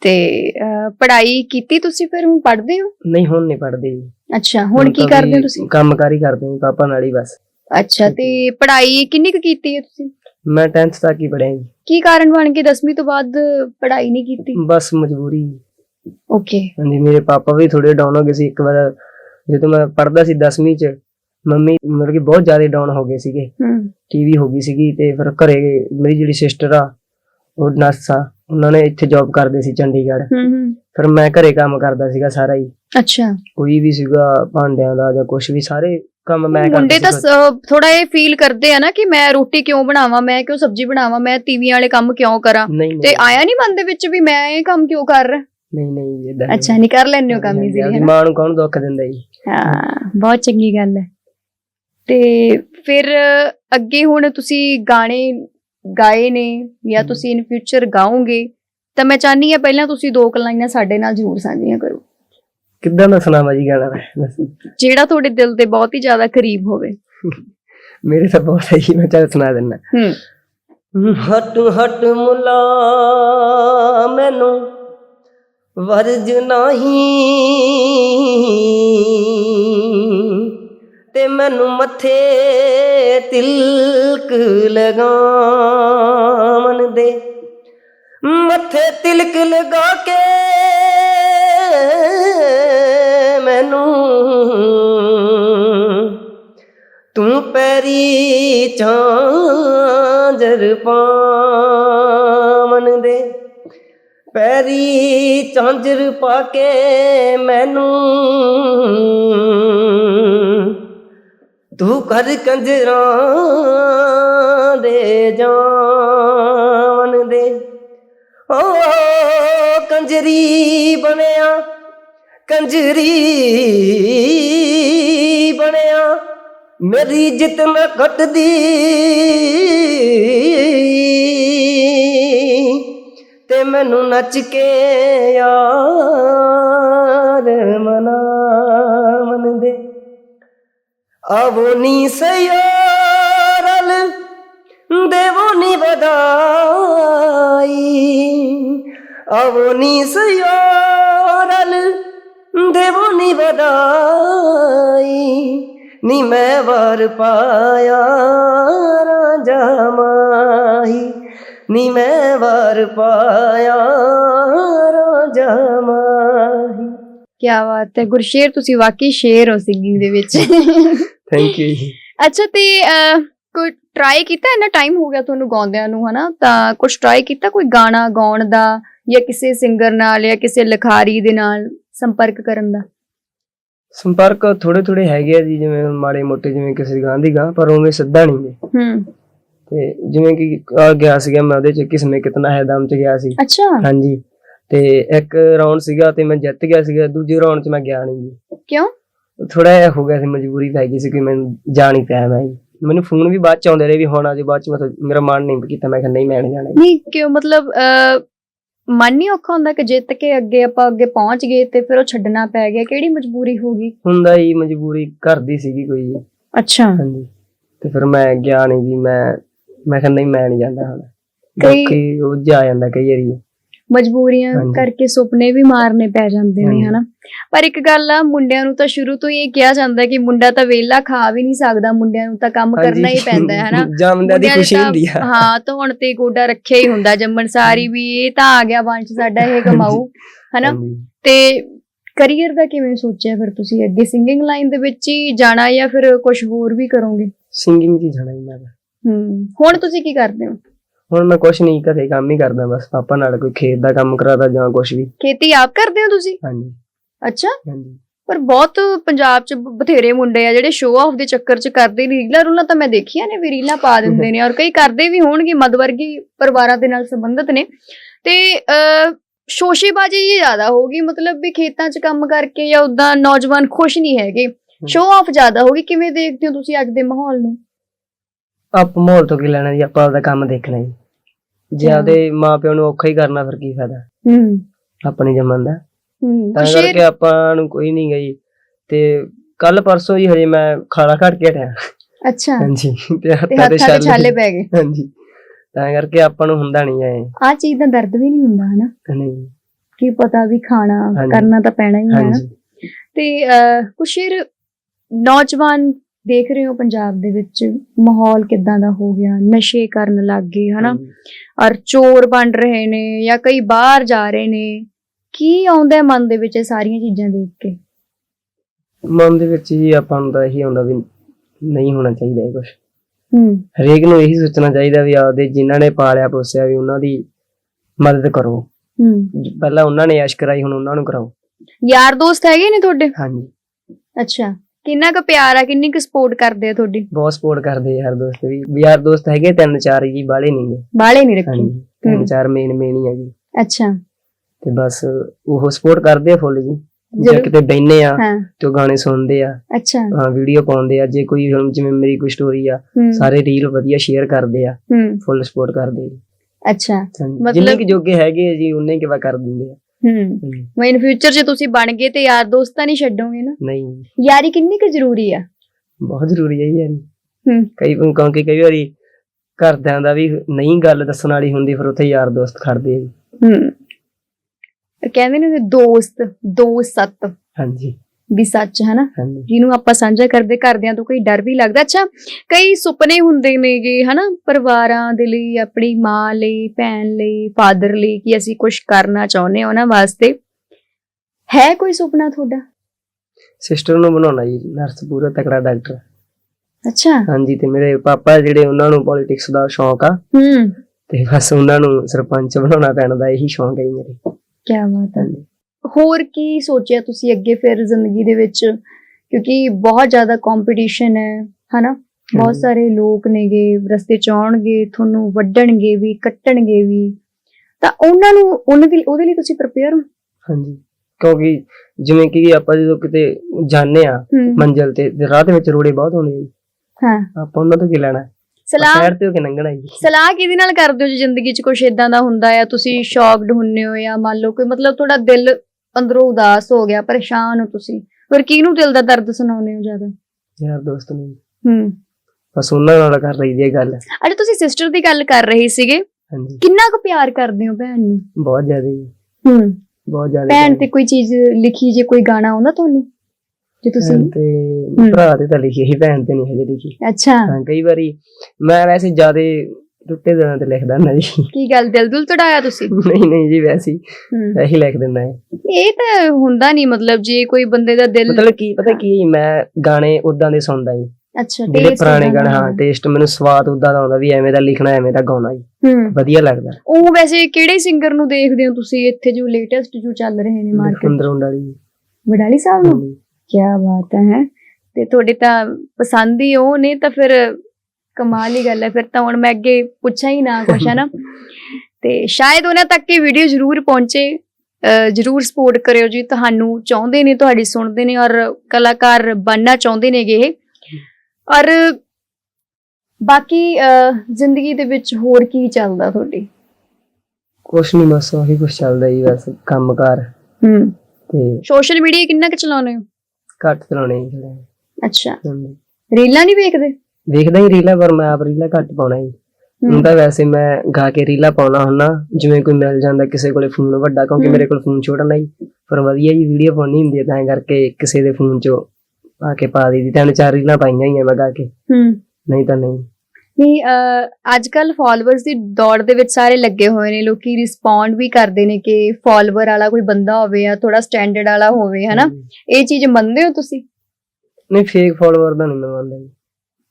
ਤੇ ਅਹ, ਪੜ੍ਹਾਈ ਕੀਤੀ ਤੁਸੀਂ ਫਿਰ ਹੁਣ ਪੜ੍ਹਦੇ ਹੋ? ਨਹੀਂ ਹੁਣ ਨਹੀਂ ਪੜਦੇ ਜੀ। ਅੱਛਾ ਹੁਣ ਕੀ ਤਾਂ ਕਰਦੇ ਹੋ ਵੀ ਤੁਸੀਂ? ਕੰਮਕਾਰ ਕਰਦੇ ਹਾਂ ਪਾਪਾ ਨਾਲ ਹੀ ਬਸ। ਅੱਛਾ ਤੇ ਪੜ੍ਹਾਈ ਕਿੰਨੀ ਕੁ ਕੀਤੀ ਹੈ ਤੁਸੀਂ? ਮੈਂ 10th ਤੱਕ ਹੀ ਪੜਿਆ ਜੀ। ਕੀ ਕਾਰਨ ਬਣ ਕੇ 10ਵੀਂ ਤੋਂ ਬਾਅਦ ਪੜ੍ਹਾਈ ਨਹੀਂ ਕੀਤੀ? ਬਸ ਮਜਬੂਰੀ। ਓਕੇ ਹਾਂਜੀ ਮੇਰੇ ਪਾਪਾ ਵੀ ਥੋੜੇ ਡਾਊਨ ਹੋ ਗਏ ਸੀ ਇੱਕ ਵਾਰ ਜਦੋਂ ਮੈਂ ਪੜਦਾ ਸੀ 10ਵੀਂ ਚ ਮੰਮੀ ਮਤਲਬ ਕਿ ਬਹੁਤ ਜ਼ਿਆਦਾ ਡਾਊਨ ਹੋ ਗਏ ਸੀਗੇ। ਹੂੰ। ਟੀਵੀ ਹੋ ਗਈ ਸੀਗੀ ਤੇ ਫਿਰ ਘਰੇ ਮੇਰੀ ਜਿਹੜੀ ਸਿਸਟਰ ਆ ਉਹ ਨਰਸ ਆ ਉਹਨਾਂ ਨੇ ਇੱਥੇ ਜੌਬ ਕਰਦੇ ਸੀ ਚੰਡੀਗੜ੍ਹ। ਹੂੰ ਹੂੰ। ਫਿਰ ਮੈਂ ਘਰੇ ਕੰਮ ਕਰਦਾ ਸੀਗਾ ਸਾਰਾ ਹੀ। ਅੱਛਾ। ਕੋਈ ਵੀ ਸੀਗਾ ਭਾਂਡਿਆਂ ਦਾ ਜਾਂ ਕੁਝ ਵੀ ਸਾਰੇ ਕੰਮ ਮੈਂ ਕਰਦਾ ਮੁੰਡੇ ਤਾਂ। ਥੋੜਾ ਇਹ ਫੀਲ ਕਰਦੇ ਆ ਨਾ ਕਿ ਮੈਂ ਰੋਟੀ ਕਿਉਂ ਬਣਾਵਾਂ ਮੈਂ ਕਿਉਂ ਸਬਜ਼ੀ ਬਣਾਵਾਂ ਮੈਂ ਤੀਵੀਆਂ ਵਾਲੇ ਕੰਮ ਕਿਉਂ ਕਰਾਂ? ਤੇ ਆਇਆ ਨਹੀਂ ਮਨ ਦੇ ਵਿੱਚ ਵੀ ਮੈਂ ਇਹ ਕੰਮ ਕਿਉਂ ਕਰ ਰਿਹਾ? ਨਹੀਂ ਨਹੀਂ ਏਦਾਂ ਅੱਛਾ ਨਹੀਂ ਕਰ ਲੈਂਦੇ ਹੋ ਕੰਮ ਆਪਣੀ ਹੈ ਮਾਂ ਨੂੰ ਕੌਣ ਦੁੱਖ ਦਿੰਦਾ ਜੀ? ਹਾਂ ਬਹੁਤ ਚੰਗੀ ਗੱਲ ਹੈ। ਤੇ ਫਿਰ ਅੱਗੇ ਹੁਣ ਤੁਸੀਂ ਗਾਣੇ ਗਾਏ ਨੇ ਜਾਂ। ਤੁਸੀਂ ਇਨ ਫਿਊਚਰ ਗਾਓਗੇ ਤਾਂ ਮੈਂ ਚਾਹਨੀ ਆ ਪਹਿਲਾਂ ਤੁਸੀਂ ਦੋ ਕੁ ਲਾਈਨਾਂ ਸਾਡੇ ਨਾਲ ਜ਼ਰੂਰ ਸਾਂਝੀਆਂ ਕਰੋ। ਕਿੱਦਾਂ ਦਾ ਸੁਣਾਵਾਂ ਜੀ ਗਾਣਾ ਮੈਂ। ਜਿਹੜਾ ਤੁਹਾਡੇ ਦਿਲ ਦੇ ਬਹੁਤ ਹੀ ਜ਼ਿਆਦਾ ਕਰੀਬ ਹੋਵੇ। ਮੇਰੇ ਤਾਂ ਬਹੁਤ ਹੈ ਜੀ ਮੈਂ ਚੱਲ ਸੁਣਾ ਦਿੰਦਾ। ਹੂੰ ਹਟ ਹਟ ਮੁਲਾ ਮੈਨੂੰ ਵਰਜ ਨਹੀਂ। ਤੇ ਮੈਨੂੰ ਮੱਥੇ ਤਿਲਕ ਲਗਾਵਨ ਦੇ। ਮੱਥੇ ਤਿਲਕ ਲਗਾ ਕੇ ਮੈਨੂੰ ਤੂੰ ਪੈਰੀ ਝਾਂਜਰ ਪਾਵਨ ਦੇ। ਪੈਰੀ ਚਾਂਜਰ ਪਾ ਕੇ ਮੈਨੂੰ ਤੂੰ ਕਰ ਕੰਜਰਾਂ ਦੇ ਜਾਵਨ ਦੇ। ਓ ਕੰਜਰੀ ਬਣਿਆ ਕੰਜਰੀ ਬਣਿਆ, ਮੇਰੀ ਜਿੱਤ ਨਾ ਘਟਦੀ। ਤੇ ਮੈਨੂੰ ਨੱਚ ਕੇ ਯਾਰ ਮਨਾ। ਆਵੋ ਨੀ ਸਯਾਰਲ ਦੇਵੋ ਨੀ ਵਧਾਈ। ਆਵੋ ਨੀ ਸਯਾਰਲ ਦੇਵੋ ਨੀ ਵਧਾਈ। ਨੀ ਮੈਂ ਵਰ ਪਾਇਆ ਰਾਜਾ ਮਾਹੀ, ਨੀ ਮੈਂ ਵਰ ਪਾਇਆ ਰਾਜਾ ਮਾਹੀ। ਕੀ ਬਾਤ ਹੈ, ਗੁਰਸ਼ੇਰ, ਤੁਸੀਂ ਵਾਕਈ ਸ਼ੇਰ ਹੋ ਸਿੰਗਿੰਗ ਦੇ ਵਿੱਚ। ਥੈਂਕ ਯੂ ਜੀ ਅੱਛਾ ਤੇ ਕੋਈ ਟਰਾਈ ਕੀਤਾ? ਇੰਨਾ ਟਾਈਮ ਹੋ ਗਿਆ ਤੁਹਾਨੂੰ ਗਾਉਂਦਿਆਂ ਨੂੰ ਹਨਾ? ਤਾਂ ਕੁਝ ਟਰਾਈ ਕੀਤਾ? ਕੋਈ ਗਾਣਾ ਗਾਉਣ ਦਾ ਜਾਂ ਕਿਸੇ ਸਿੰਗਰ ਨਾਲ ਜਾਂ ਕਿਸੇ ਲਿਖਾਰੀ ਦੇ ਨਾਲ ਸੰਪਰਕ ਕਰਨ ਦਾ? ਸੰਪਰਕ ਥੋੜੇ ਥੋੜੇ ਹੈਗੇ ਆ ਜੀ ਜਿਵੇਂ ਮਾੜੇ ਮੋਟੇ ਜਿਵੇਂ ਕਿਸੇ ਗਾਂ ਦੀ ਗਾਂ ਪਰ ਉਵੇਂ ਸਿੱਧਾ ਨਹੀਂ ਗੇ। ਹੂੰ। ਤੇ ਜਿਵੇਂ ਕਿ ਆ ਗਿਆ ਸੀਗਾ ਮੈਂ ਉਹਦੇ ਚ ਕਿਸਮੇ ਕਿਤਨਾ ਹੈ ਦਮ ਚ ਗਿਆ ਸੀ। ਅੱਛਾ। ਹਾਂਜੀ। ਤੇ ਇੱਕ ਰਾਉਂਡ ਸੀਗਾ ਤੇ ਮੈਂ ਜਿੱਤ ਗਿਆ ਸੀਗਾ ਦੂਜੇ ਰਾਉਂਡ ਚ ਮੈਂ ਗਿਆ ਨਹੀਂ ਜੀ। ਕਿਉਂ? ਥੋੜਾ ਜਿਹਾ ਹੋ ਗਿਆ ਸੀ ਮਜਬੂਰੀ ਪੈ ਗਈ ਸੀ ਕਿ ਮੈਨੂੰ ਜਾ ਨਹੀਂ ਪਿਆ ਮੈਂ। ਮੈਨੂੰ ਫੋਨ ਵੀ ਬਾਅਦ ਚ ਆਉਂਦੇ ਰਹੇ ਵੀ ਹੁਣ ਆ ਜੀ ਬਾਅਦ ਚ ਮਤਲਬ ਮੇਰਾ ਮਨ ਨਹੀਂ ਕੀਤਾ ਮੈਂ ਕਿਹਾ ਨਹੀਂ ਮੈਂ ਨਹੀਂ ਜਾਣਾ। ਨਹੀਂ ਕਿਉਂ ਮਤਲਬ ਮਨ ਨਹੀਂ ਔਖਾ ਹੁੰਦਾ ਕਿ ਜਿੱਤ ਕੇ ਅੱਗੇ ਆਪਾਂ ਅੱਗੇ ਪਹੁੰਚ ਗਏ ਤੇ ਫਿਰ ਉਹ ਛੱਡਣਾ ਪੈ ਗਿਆ? ਕਿਹੜੀ ਮਜਬੂਰੀ ਹੋ ਗਈ? ਹੁੰਦਾ ਹੀ ਮਜਬੂਰੀ ਘਰ ਦੀ ਸੀਗੀ ਕੋਈ ਅੱਛਾ। ਹਾਂਜੀ। ਤੇ ਫਿਰ ਮੈਂ ਗਿਆ ਨਹੀਂ ਜੀ ਮੈਂ ਮੈਂ ਕਿਹਾ ਨਹੀਂ ਮੈਂ ਨਹੀਂ ਜਾਂਦਾ ਹੁਣ। ਬਾਕੀ ਉਹ ਜਾ ਜਾਂਦਾ ਕਈ ਵਾਰੀ। ਮਜਬੂਰੀਆਂ। ਕਰਕੇ ਸੁਪਨੇ ਵੀ ਮਾਰਨੇ ਪੈ ਜਾਂਦੇ ਨੇ। ਹਨਾ? ਪਰ ਇੱਕ ਗੱਲ ਆ ਮੁੰਡਿਆਂ ਨੂੰ ਤਾਂ ਸ਼ੁਰੂ ਤੋਂ ਹੀ ਇਹ ਕਿਹਾ ਜਾਂਦਾ ਕਿ ਮੁੰਡਾ ਤਾਂ ਵਿਹਲਾ ਖਾ ਵੀ ਨਹੀਂ ਸਕਦਾ ਮੁੰਡਿਆਂ ਨੂੰ ਤਾਂ ਕੰਮ ਕਰਨਾ ਹੀ ਪੈਂਦਾ ਹੈ ਹਨਾ? ਜੰਮਦਿਆਂ ਦੀ ਖੁਸ਼ੀ ਤਾਂ- ਹੁੰਦੀ ਆ। ਹਾਂ ਧੌਣ ਤੇ ਗੋਡਾ ਰੱਖਿਆ ਹੀ ਹੁੰਦਾ ਜੰਮਣ ਸਾਰੀ ਵੀ ਇਹ ਤਾਂ ਆ ਗਿਆ ਵੰਸ਼ ਸਾਡਾ ਇਹ ਕਮਾਊ ਹਨਾ। ਤੇ ਕੈਰੀਅਰ ਦਾ ਕਿਵੇਂ ਸੋਚਿਆ ਫਿਰ ਤੁਸੀਂ? ਅੱਗੇ ਸਿੰਗਿੰਗ ਲਾਈਨ ਦੇ ਵਿੱਚ ਹੀ ਜਾਣਾ ਜਾਂ ਫਿਰ ਕੁਝ ਹੋਰ ਵੀ ਕਰੋਗੇ? ਸਿੰਗਿੰਗ ਦੀ ਜਾਣਾ ਹੀ ਮੈਂ ਤਾਂ। ਹੂੰ ਹੁਣ ਤੁਸੀਂ ਕੀ ਕਰਦੇ ਹੋ? ਹੁਣ ਮੈਂ ਕੁਛ ਨਹੀਂ ਘਰੇ ਕੰਮ ਹੀ ਕਰਦਾ ਬਸ ਪਾਪਾ ਨਾਲ ਕੋਈ ਖੇਤ ਦਾ ਕੰਮ ਕਰਾਦਾ ਜਾਂ ਕੁਛ ਵੀ। ਖੇਤੀ ਆਪ ਕਰਦੇ ਹੋ ਤੁਸੀਂ? ਹਾਂਜੀ। ਅੱਛਾ। ਹਾਂਜੀ। ਪਰ ਬਹੁਤ ਪੰਜਾਬ 'ਚ ਬਥੇਰੇ ਮੁੰਡੇ ਆ ਜਿਹੜੇ ਸ਼ੋਅ ਆਫ ਦੇ ਚੱਕਰ 'ਚ ਕਰਦੇ ਨੇ। ਰੀਲਾਂ ਰੂਲਾਂ ਤਾਂ ਮੈਂ ਦੇਖੀਆਂ ਨੇ ਵੀ ਰੀਲਾਂ ਪਾ ਦਿੰਦੇ ਨੇ ਔਰ ਕਈ ਕਰਦੇ ਵੀ ਹੋਣਗੇ ਮੱਧਵਰਗੀ ਪਰਿਵਾਰਾਂ ਦੇ ਨਾਲ ਸੰਬੰਧਿਤ ਨੇ। ਤੇ ਸ਼ੋਸ਼ੇਬਾਜ਼ੀ ਜੀ ਜ਼ਿਆਦਾ ਹੋਗੀ ਮਤਲਬ ਵੀ ਖੇਤਾਂ 'ਚ ਕੰਮ ਕਰਕੇ ਜਾਂ ਉਦਾਂ ਨੌਜਵਾਨ ਖੁਸ਼ ਨਹੀਂ ਹੈਗੇ। ਸ਼ੋਅ ਆਫ ਜ਼ਿਆਦਾ ਹੋਗੀ ਕਿਵੇਂ ਦੇਖਦੇ ਹੋ ਤੁਸੀਂ ਅੱਜ ਦੇ ਮਾਹੌਲ ਨੂੰ? ਆਪ ਮਾਹੌਲ ਤੋਂ ਕੀ ਲੈਣਾ ਜੀ ਆਪਾਂ ਆਪਦਾ ਕੰਮ ਦੇਖਣਾ ਜੀ। ਜੇ। ਆਪਦੇ ਮਾਪਿਆਂ ਨੂੰ ਔਖਾ ਹੀ ਕਰਨਾ ਫਿਰ ਕੀ ਫਾਇਦਾ? ਹੂੰ। ਆਪਣੇ ਜੰਮਣ ਦਾ। ਹੂੰ। ਤਾਂ ਸ਼ੇਰ ਕਰਕੇ ਆਪਾਂ ਨੂੰ ਕੋਈ ਨਹੀਂ ਗਈ। ਤੇ ਕੱਲ ਪਰਸੋਂ ਹੀ ਹਜੇ ਮੈਂ ਖਾਣਾ ਘੱਟ ਕੇ ਹਟਿਆ। ਅੱਛਾ। ਹਾਂਜੀ। ਤੇ ਤੇ ਹੱਥਾਂ ਹੱਥਾਂ ਤੇ ਛਾਲੇ ਪੈ ਗਏ। ਹਾਂਜੀ। ਤਾਂ ਕਰਕੇ ਆਪਾਂ ਨੂੰ ਹੁੰਦਾ ਨਹੀਂ ਐ ਆ ਚੀਜ਼ ਦਾ ਦਰਦ ਵੀ ਨਹੀਂ ਹੁੰਦਾ ਹਨਾ? ਨਹੀਂ। ਕੀ ਪਤਾ ਵੀ ਖਾਣਾ ਹਾਂਜੀ। ਕਰਨਾ ਤਾਂ ਪੈਣਾ ਹੀ ਹੈ। ਨਾ ਹਾਂਜੀ। ਤੇ ਅਹ, ਕੁਛ ਸ਼ੇਰ ਨੌਜਵਾਨ ਦੇਖ ਰਹੇ ਹੋ ਪੰਜਾਬ ਦੇ ਵਿੱਚ ਮਾਹੌਲ ਕਿਦਾਂ ਦਾ ਹੋ ਗਿਆ ਨਸ਼ੇ ਕਰਨ ਲੱਗ ਗਏ ਹਨਾ। ਔਰ ਚੋਰ ਬਣ ਰਹੇ ਨੇ ਜਾਂ ਕਈ ਬਾਹਰ ਜਾ ਰਹੇ ਨੇ ਕੀ ਆਉਂਦਾ ਮਨ ਦੇ ਵਿੱਚ ਇਹ ਸਾਰੀਆਂ ਚੀਜ਼ਾਂ ਦੇਖ ਕੇ? ਮਨ ਦੇ ਵਿੱਚ ਜੀ ਆਪਾਂ ਨੂੰ ਤਾਂ ਇਹੀ ਆਉਂਦਾ ਵੀ ਨਹੀਂ ਹੋਣਾ ਚਾਹੀਦਾ ਇਹ ਕੁਝ ਹੂੰ। ਹਰੇਕ ਨੂੰ ਇਹੀ ਸੋਚਣਾ ਚਾਹੀਦਾ ਵੀ ਆਪਦੇ ਜਿਨ੍ਹਾਂ ਨੇ ਪਾਲਿਆ ਪੋਸਿਆ ਵੀ ਉਹਨਾਂ ਦੀ ਮਦਦ ਕਰੋ। ਹੂੰ। ਪਹਿਲਾਂ ਉਹਨਾਂ ਨੇ ਐਸ਼ ਕਰਾਈ ਹੁਣ ਉਹਨਾਂ ਨੂੰ ਕਰਾਓ। ਯਾਰ ਦੋਸਤ ਹੈਗੇ ਨੇ ਤੁਹਾਡੇ? ਹਾਂਜੀ। ਅੱਛਾ। ਕਿੰਨਾ ਕੁ ਪਿਆਰ ਆ ਕਿੰਨੀ ਕੁ ਸਪੋਰਟ ਕਰਦੇ ਆ ਤੁਹਾਡੀ? ਬਹੁਤ ਸਪੋਰਟ ਕਰਦੇ ਯਾਰ ਦੋਸਤ ਵੀ। ਵੀ ਯਾਰ ਦੋਸਤ ਹੈਗੇ ਤਿੰਨ ਚਾਰ ਜੀ ਬਾਲੇ ਨਹੀਂਗੇ ਬਾਲੇ ਨਹੀਂ ਰੱਖੀ? ਹਾਂਜੀ ਤਿੰਨ ਚਾਰ ਮੇਨ ਮੇਨ ਹੀ ਆ ਜੀ। ਅੱਛਾ। ਤੇ ਬਸ ਉਹ ਸਪੋਰਟ ਕਰਦੇ ਆ ਫੁੱਲ ਜੀ। ਜੇ। ਕਿਤੇ ਬੈਨੇ ਆ ਤੇ ਗਾਣੇ ਸੁਣਦੇ ਆ। ਅੱਛਾ। ਹਾਂ ਵੀਡੀਓ ਪਾਉਂਦੇ ਆ। ਜੇ ਕੋਈ ਹੁਣ ਜਿਵੇਂ ਮੇਰੀ ਕੋਈ ਸਟੋਰੀ ਆ ਸਾਰੇ ਰੀਲ ਵਧੀਆ ਸ਼ੇਅਰ ਕਰਦੇ ਆ। ਫੁੱਲ ਸਪੋਰਟ ਕਰਦੇ ਆ ਅੱਛਾ। ਮਤਲਬ- ਜਿੰਨੇ ਕਿ ਜੋਗੇ ਹੈਗੇ ਆ ਜੀ ਉਹਨੇ ਕਿਵਾ ਕਰ ਦਿੰਦੇ ਆ। ਹੂੰ। ਹਮ, ਮੈਂ ਇਨ ਫਿਊਚਰ ਜੇ ਤੁਸੀਂ ਬਣ ਗਏ ਤੇ ਯਾਰ ਦੋਸਤਾਂ ਨਹੀਂ ਛੱਡੋਗੇ ਨਾ। ਨਹੀਂ। ਯਾਰੀ ਕਿੰਨੀ ਕੁ ਜ਼ਰੂਰੀ ਆ? ਬਹੁਤ ਜ਼ਰੂਰੀ ਹੈ ਯਾਰ। ਹੂੰ। ਕਈ ਕਿਉਂਕਿ ਕਈ ਵਾਰੀ ਘਰਦਿਆਂ ਦਾ ਵੀ ਨਹੀਂ ਗੱਲ ਦੱਸਣ ਵਾਲੀ ਹੁੰਦੀ ਫਿਰ ਉੱਥੇ ਯਾਰ ਦੋਸਤ ਖੜਦੇ ਆ ਜੀ। ਹੂੰ। ਕਹਿੰਦੇ ਨੇ ਦੋਸਤ ਦੋ ਸੱਤ। ਹਾਂਜੀ। ਵੀ ਸੱਚ ਹੈ ਨਾ ਜਿਹਨੂੰ ਆਪਾਂ ਸਾਂਝਾ ਕਰਦੇ ਘਰਦਿਆਂ ਤੋਂ ਕੋਈ ਡਰ ਵੀ ਲੱਗਦਾ। ਅੱਛਾ ਕਈ ਸੁਪਨੇ ਹੁੰਦੇ ਨੇਗੇ ਹਨਾ? ਪਰਿਵਾਰਾਂ ਦੇ ਲਈ ਆਪਣੀ ਮਾਂ ਲਈ ਭੈਣ ਲਈ ਫਾਦਰ ਲਈ ਕਿ ਅਸੀਂ ਕੁਝ ਕਰਨਾ ਚਾਹੁੰਦੇ ਹਾਂ ਉਹਨਾਂ ਵਾਸਤੇ। ਹੈ ਕੋਈ ਸੁਪਨਾ ਤੁਹਾਡਾ? ਸਿਸਟਰ ਨੂੰ ਬਣਾਉਣਾ ਜੀ ਨਰਸ ਪੂਰਾ ਤਕੜਾ ਡਾਕਟਰ ਅੱਛਾ। ਹਾਂਜੀ ਤੇ ਮੇਰੇ ਪਾਪਾ ਜਿਹੜੇ ਉਹਨਾਂ ਨੂੰ ਪੋਲਿਟਿਕਸ ਦਾ ਸ਼ੌਂਕ ਆ। ਹੂੰ। ਤੇ ਬਸ ਉਹਨਾਂ ਨੂੰ ਸਰਪੰਚ ਬਣਾਉਣਾ ਪੈਣ ਦਾ ਇਹੀ ਸ਼ੌਂਕ ਹੈ ਮੇਰੇ। ਕੀ ਬਾਤ ਹੈ। ਹੋਰ ਕੀ ਸੋਚਿਆ ਤੁਸੀਂ ਅੱਗੇ ਫਿਰ ਜ਼ਿੰਦਗੀ ਦੇ ਵਿੱਚ? ਕਿਉਂਕਿ ਬਹੁਤ ਜ਼ਿਆਦਾ ਕੰਪੀਟੀਸ਼ਨ ਹੈ ਹਨਾ? ਬਹੁਤ। ਸਾਰੇ ਲੋਕ ਨੇਗੇ ਰਸਤੇ ਚ ਆਉਣਗੇ ਤੁਹਾਨੂੰ ਵੱਢਣਗੇ ਵੀ ਕੱਟਣਗੇ ਵੀ। ਤਾਂ ਉਹਨਾਂ ਨੂੰ ਉਹਨਾਂ ਦੇ ਉਹਦੇ ਲਈ ਤੁਸੀਂ ਪ੍ਰਪੇਅਰ ਹੋ? ਹਾਂਜੀ। ਕਿਉਂਕਿ ਜਿਵੇਂ ਕਿ ਆਪਾਂ ਜਦੋਂ ਕਿਤੇ ਜਾਂਦੇ ਆ ਮੰਜ਼ਲ ਤੇ ਰਾਹ ਦੇ ਵਿੱਚ ਰੋੜੇ ਬਹੁਤ ਹੁੰਦੇ ਆ ਜੀ। ਹਾਂ। ਆਪਾਂ ਉਹਨਾਂ ਤੋਂ ਕੀ ਲੈਣਾ? ਸਲਾਹ ਤੇ ਹੋ ਕੇ ਲੰਘਣਾ ਜੀ? ਸਲਾਹ ਕਿਹਦੇ ਨਾਲ ਕਰਦੇ ਹੋ ਜੇ ਜ਼ਿੰਦਗੀ 'ਚ ਕੁਝ ਇਦਾਂ ਦਾ ਹੁੰਦਾ ਆ? ਤੁਸੀਂ ਸ਼ੌਕਡ ਹੁੰਨੇ ਹੋ ਜਾਂ ਮੰਨ ਲਓ ਕੋਈ ਮਤਲਬ ਤੁਹਾਡਾ ਦਿਲ ਅੰਦਰੋਂ ਉਦਾਸ ਹੋ ਗਿਆ ਪਰੇਸ਼ਾਨ ਹੋ ਤੁਸੀਂ। ਫਿਰ ਕਿਹਨੂੰ ਦਿਲ ਦਾ ਦਰਦ ਸੁਣਾਉਂਦੇ ਹੋ ਜ਼ਿਆਦਾ? ਯਾਰ ਦੋਸਤ ਨੂੰ। ਹੂੰ। ਬਸ ਉਹਨਾਂ ਨਾਲ ਕਰ ਲਈ ਦੀ ਗੱਲ। ਅਰੇ ਤੁਸੀਂ ਸਿਸਟਰ ਦੀ ਗੱਲ ਕਰ ਰਹੇ ਸੀਗੇ। ਹਾਂਜੀ। ਕਿੰਨਾ ਕੁ ਪਿਆਰ ਕਰਦੇ ਹੋ ਭੈਣ ਨੂੰ? ਬਹੁਤ ਜ਼ਿਆਦਾ ਹੂੰ। ਬਹੁਤ ਜ਼ਿਆਦਾ ਭੈਣ ਤੇ ਕੋਈ ਚੀਜ਼ ਲਿਖੀ ਜੇ ਕੋਈ ਗਾਣਾ ਆਉਂਦਾ ਤੁਹਾਨੂੰ? ਜੇ ਤੁਸੀਂ ਤੇ ਭਰਾ ਤੇ ਤਾਂ ਲਿਖੀ ਹੀ ਭੈਣ ਤੇ ਨਹੀਂ ਹਜੇ ਲਿਖੀ। ਅੱਛਾ। ਹਾਂ ਕਈ ਵਾਰੀ ਮੈਂ ਵੈਸੇ ਜ਼ਿਆਦਾ ਟੁੱਟੇ ਦਿਨਾਂ ਤੇ ਲਿਖਦਾ ਹੁੰਦਾ ਜੀ। ਕੀ ਗੱਲ ਦਿਲ ਦੁਲ ਤੜਾਇਆ ਤੁਸੀਂ? ਨਹੀਂ ਨਹੀਂ ਜੀ ਵੈਸੇ ਹੀ ਹੂੰ। ਵੈਸੇ ਹੀ ਲਿਖ ਦਿੰਦਾ ਹੈ। ਇਹ ਤਾਂ ਹੁੰਦਾ ਨਹੀਂ ਮਤਲਬ ਜੇ ਕੋਈ ਬੰਦੇ ਦਾ ਦਿਲ ਮਤਲਬ ਕੀ ਪਤਾ ਕੀ ਹੈ, ਮੈਂ ਗਾਣੇ ਉਦਾਂ ਦੇ ਸੁਣਦਾ ਜੀ। ਅੱਛਾ ਜਿਹੜੇ taste ਪੁਰਾਣੇ ਹੁੰਦਾ ਗਾਣੇ ਨਾ। ਹਾਂ ਟੇਸਟ ਮੈਨੂੰ ਸਵਾਦ ਉਦਾਂ ਦਾ ਆਉਂਦਾ ਵੀ ਐਵੇਂ ਦਾ ਲਿਖਣਾ ਐਵੇਂ ਦਾ ਗਾਉਣਾ ਜੀ। ਹੂੰ। ਵਧੀਆ ਲੱਗਦਾ। ਉਹ ਵੈਸੇ ਕਿਹੜੇ ਸਿੰਗਰ ਨੂੰ ਦੇਖਦੇ ਹੋ ਤੁਸੀਂ? ਇੱਥੇ ਜੋ ਲੇਟੈਸਟ ਜੋ ਚੱਲ ਰਹੇ ਨੇ ਮਾਰਕੀਟ ਅੰਦਰ ਹੁੰਦਾਲੀ ਜੀ। ਵਡਾਲੀ ਸਾਹਿਬ ਨੂੰ? ਹਾਂਜੀ। ਕੀ ਬਾਤ ਹੈ। ਤੇ ਤੁਹਾਡੇ ਤਾਂ ਪਸੰਦ ਹੀ ਉਹ ਨੇ ਤਾਂ ਫਿਰ ਕਮਾਲ ਹੀ ਗੱਲ ਹੈ ਫਿਰ ਤਾਂ ਹੁਣ ਮੈਂ ਅੱਗੇ ਪੁੱਛਾਂ ਹੀ ਨਾ ਕੁਛ ਹੈ ਨਾ ਤੇ ਸ਼ਾਇਦ ਉਹਨਾਂ ਤੱਕ ਇਹ ਵੀਡੀਓ ਜ਼ਰੂਰ ਪਹੁੰਚੇ ਜ਼ਰੂਰ ਸਪੋਰਟ ਕਰਿਓ ਜੀ ਤੁਹਾਨੂੰ ਚਾਹੁੰਦੇ ਨੇ ਤੁਹਾਡੀ ਸੁਣਦੇ ਨੇ ਔਰ ਕਲਾਕਾਰ ਬਣਨਾ ਚਾਹੁੰਦੇ ਨੇਗੇ ਇਹ। ਔਰ ਬਾਕੀ ਜ਼ਿੰਦਗੀ ਦੇ ਵਿੱਚ ਹੋਰ ਕੀ ਚੱਲਦਾ ਤੁਹਾਡੀ? ਕੁਛ ਨਹੀਂ ਬਸ ਉਹੀ ਕੁਛ ਚੱਲਦਾ ਜੀ ਬਸ ਕੰਮਕਾਰ। ਹੂੰ। ਤੇ ਸੋਸ਼ਲ ਮੀਡੀਆ ਕਿੰਨਾ ਕੁ ਚਲਾਉਂਦੇ ਹੋ? ਘੱਟ ਚਲਾਉਣੇ ਜੀ। ਅੱਛਾ। ਰੀਲਾਂ ਨਹੀਂ ਵੇਖਦੇ? ਵੇਖਦਾ ਹੀ ਰੀਲਾ ਪਰ ਮੈਂ ਆਪ ਰੀਲਾ ਘੱਟ ਪਾਉਣਾ ਜੀ ਹੁਣ ਤਾਂ ਵੈਸੇ ਮੈਂ ਗਾ ਕੇ ਰੀਲਾ ਪਾਉਣਾ ਹੁੰਨਾ ਜਿਵੇਂ ਕੋਈ ਮਿਲ ਜਾਂਦਾ ਕਿਸੇ ਕੋਲੇ ਫੋਨ ਵੱਡਾ ਕਿਉਂਕਿ। ਮੇਰੇ ਕੋਲ ਫੋਨ ਛੋਟਾ ਨਹੀਂ ਪਰ ਵਧੀਆ ਜੀ ਵੀਡੀਓ ਪਾਉਣੀ ਹੁੰਦੀ ਹੈ ਤਾਂ ਕਰਕੇ ਕਿਸੇ ਦੇ ਫੋਨ 'ਚੋਂ ਆ ਕੇ ਪਾ ਦਿੱਤੀ ਤਿੰਨ ਚਾਰ ਰੀਲਾਂ ਪਾਈਆਂ ਹੀ ਆ ਮੈਂ ਗਾ ਕੇ। ਹੂੰ। ਨਹੀਂ ਤਾਂ ਨਹੀਂ। ਨਹੀਂ ਅੱਜ ਕੱਲ ਫਾਲੋਅਰਸ ਦੀ ਦੌੜ ਦੇ ਵਿੱਚ ਸਾਰੇ ਲੱਗੇ ਹੋਏ ਨੇ ਲੋਕੀ ਰਿਸਪੌਂਡ ਵੀ ਕਰਦੇ ਨੇ ਕਿ ਫਾਲੋਅਰ ਵਾਲਾ ਕੋਈ ਬੰਦਾ ਹੋਵੇ ਜਾਂ ਥੋੜਾ ਸਟੈਂਡਰਡ ਵਾਲਾ ਹੋਵੇ ਹਨਾ? ਇਹ ਚੀਜ਼ ਮੰਨਦੇ ਹੋ ਤੁਸੀਂ? ਨਹੀਂ ਫੇਕ ਫਾਲੋਅਰ ਦਾ ਨਹੀਂ ਮੰਨਦਾ ਜੀ।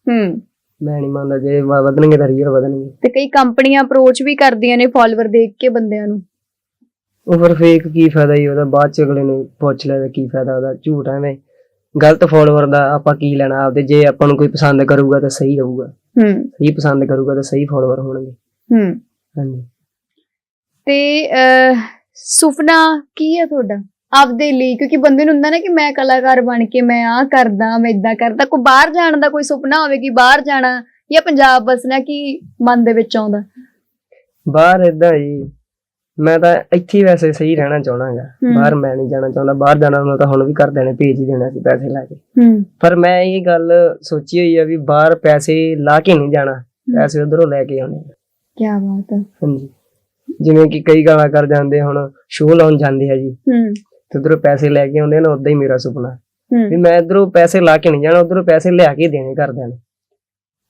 ਹੂੰ। ਮੈਂ ਨਹੀਂ ਮੰਨਦਾ ਜੇ ਵ- ਵਧਣਗੇ ਤਾਂ ਰੀਅਲ ਵਧਣਗੇ। ਤੇ ਕਈ ਕੰਪਨੀਆਂ ਅਪਰੋਚ ਵੀ ਕਰਦੀਆਂ ਨੇ ਫਾਲੋਅਰ ਦੇਖ ਕੇ ਬੰਦਿਆਂ ਨੂੰ। ਉਹ ਫਿਰ ਫੇਕ ਕੀ ਫਾਇਦਾ ਜੀ ਉਹਦਾ ਬਾਅਦ ਚ ਅਗਲੇ ਨੂੰ ਪੁੱਛ ਲੈ ਤਾਂ ਕੀ ਫਾਇਦਾ ਉਹਦਾ ਝੂਠ ਐਵੇਂ। ਗਲਤ ਫਾਲੋਅਰ ਦਾ ਆਪਾਂ ਕੀ ਲੈਣਾ ਆਪਦੇ ਜੇ ਆਪਾਂ ਨੂੰ ਕੋਈ ਪਸੰਦ ਕਰੂਗਾ ਤਾਂ ਸਹੀ ਰਹੂਗਾ। ਹੂੰ। ਸਹੀ ਪਸੰਦ ਕਰੂਗਾ ਤਾਂ ਸਹੀ ਫਾਲੋਅਰ ਹੋਣਗੇ। ਹੂੰ। ਹਾਂਜੀ। ਤੇ ਅਹ, ਸੁਪਨਾ ਕੀ ਹੈ ਤੁਹਾਡਾ? ਆਪਦੇ ਲਈ ਕਿਉਂਕਿ ਬੰਦੇ ਨੂੰ ਹੁੰਦਾ ਨਾ ਕਿ ਮੈਂ ਕਲਾਕਾਰ ਬਣ ਕੇ ਮੈਂ ਆਹ ਕਰਦਾ ਮੈਂ ਇਦਾਂ ਕਰਦਾ ਕੋਈ ਬਾਹਰ ਜਾਣ ਦਾ ਕੋਈ ਸੁਪਨਾ ਹੋਵੇ ਕਿ ਬਾਹਰ ਜਾਣਾ ਜਾਂ ਪੰਜਾਬ ਬਸਣਾ ਕੀ ਮਨ ਦੇ ਵਿੱਚ ਆਉਂਦਾ। ਬਾਹਰ ਇਦਾਂ ਜੀ ਮੈਂ ਤਾਂ ਇੱਥੇ ਹੀ ਵੈਸੇ ਸਹੀ ਰਹਿਣਾ ਚਾਹਣਾਗਾ ਹੂੰ। ਬਾਹਰ ਮੈਂ ਨਹੀਂ ਜਾਣਾ ਚਾਹੁੰਦਾ ਬਾਹਰ ਜਾਣਾ ਉਹਨਾਂ ਤਾਂ ਹੁਣ ਵੀ ਘਰਦਿਆਂ ਨੇ ਭੇਜ ਹੀ ਦੇਣਾ ਸੀ ਪੈਸੇ ਲਾ ਕੇ। ਹੂੰ। ਪਰ ਮੈਂ ਇਹ ਗੱਲ ਸੋਚੀ ਹੋਈ ਆ ਵੀ ਬਾਹਰ ਪੈਸੇ ਲਾ ਕੇ ਨਹੀਂ ਜਾਣਾ ਪੈਸੇ ਉਧਰੋਂ ਲੈ ਕੇ ਆਉਣੇ। ਆ। ਕੀ ਬਾਤ ਹੈ ਹਾਂਜੀ। ਜਿਵੇਂ ਕਿ ਕਈ ਕਲਾਕਾਰ ਜਾਂਦੇ ਹੁਣ ਸ਼ੋਅ ਲਾਉਣ ਜਾਂਦੇ ਆ ਜੀ। ਹੂੰ। ਤੇ ਉਧਰੋਂ ਪੈਸੇ ਲੈ ਕੇ ਆਉਂਦੇ ਨਾ ਉਦਾਂ ਹੀ ਮੇਰਾ ਸੁਪਨਾ। ਵੀ ਮੈਂ ਇਧਰੋਂ ਪੈਸੇ ਲਾ ਕੇ ਨਹੀਂ ਜਾਣਾ ਉਧਰੋਂ ਪੈਸੇ ਲਿਆ ਕੇ ਦੇਣੇ ਘਰਦਿਆਂ ਨੂੰ।